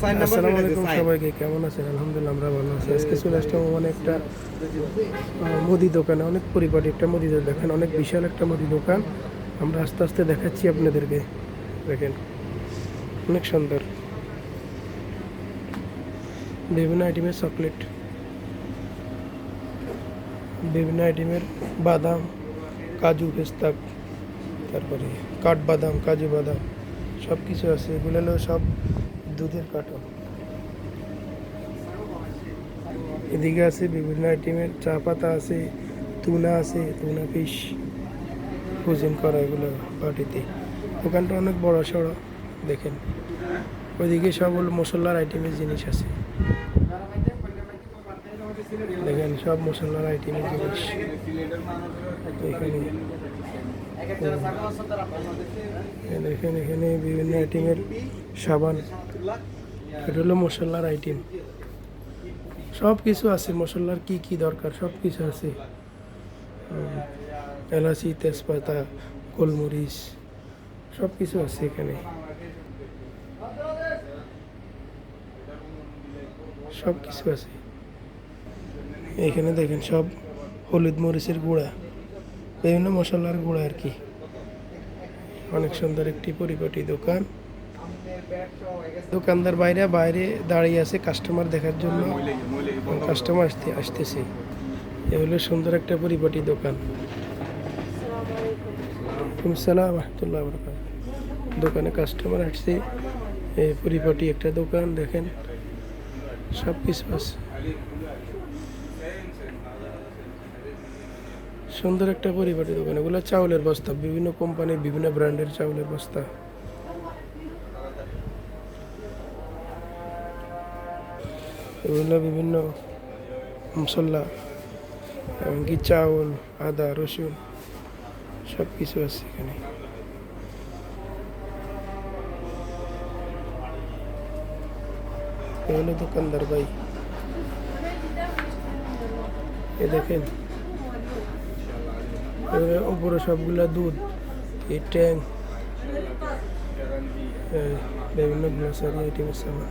আসসালামু আলাইকুম সবাইকে কেমন আছেন? আলহামদুলিল্লাহ আমরা ভালো আছি। আজকে চলে আসলাম মানে একটা মুদি দোকানে অনেক পরিপাটি একটা মুদি দেখেন অনেক বিশাল একটা মুদি দোকান। আমরা আস্তে আস্তে দেখাচ্ছি আপনাদেরকে। দেখেন অনেক সুন্দর। বিভিন্ন আইটেমের চকলেট বিভিন্ন আইটেমের বাদাম কাজু পেস্তা তারপরে কাঠবাদাম কাজু বাদাম সব কিছু আছে। এগুলো সব দুধের কার্টন এদিকে আছে বিভিন্ন আইটেমের চা পাতা আছে তুনা আছে তুনা ফিশ ফ্রোজেন করা এগুলো বাটিতে। দোকানটা অনেক বড় সড়ো, দেখেন। ওইদিকে সব মশলার আইটেমের জিনিস আছে। দেখেন, সব মশলার আইটেমের জিনিস। এখানে দেখেন এখানে বিভিন্ন আইটেমের সাবান। এটা হলো মশলার আইটেম সব কিছু আছে মশলার কি কি দরকার, সব কিছু আছে। এলাচি, তেজপাতা, গোলমরিচ, সব কিছু আছে এখানে। সব কিছু আছে। এখানে দেখেন সব হলুদ মরিচের গুঁড়া, বিভিন্ন মশলার গুঁড়া আর কি। অনেক সুন্দর একটি পরিপাটি দোকান। দোকানদার বাইরে বাইরে দাঁড়িয়ে আছে কাস্টমার দেখার জন্য। কাস্টমার আসতে, আসতেছে। এ হলো সুন্দর একটা পরিপাটি দোকান। দোকানে কাস্টমার আসছে। এ পরিপাটি একটা দোকান, দেখেন। সব কিছু আছে। সুন্দর একটা পরিপাটি দোকান। এগুলো চাউলের বস্তা। বিভিন্ন কোম্পানির বিভিন্ন ব্র্যান্ডের চাউলের বস্তা। এগুলো বিভিন্ন মশলা, এমনকি চাউল, আদা, রসুন সব কিছু আছে এখানে। এগুলো দোকানদার ভাই। এ দেখেন। উপরে সবগুলা দুধ, এই ট্যাং বিভিন্ন গ্লোসারি আইটেমের সামান।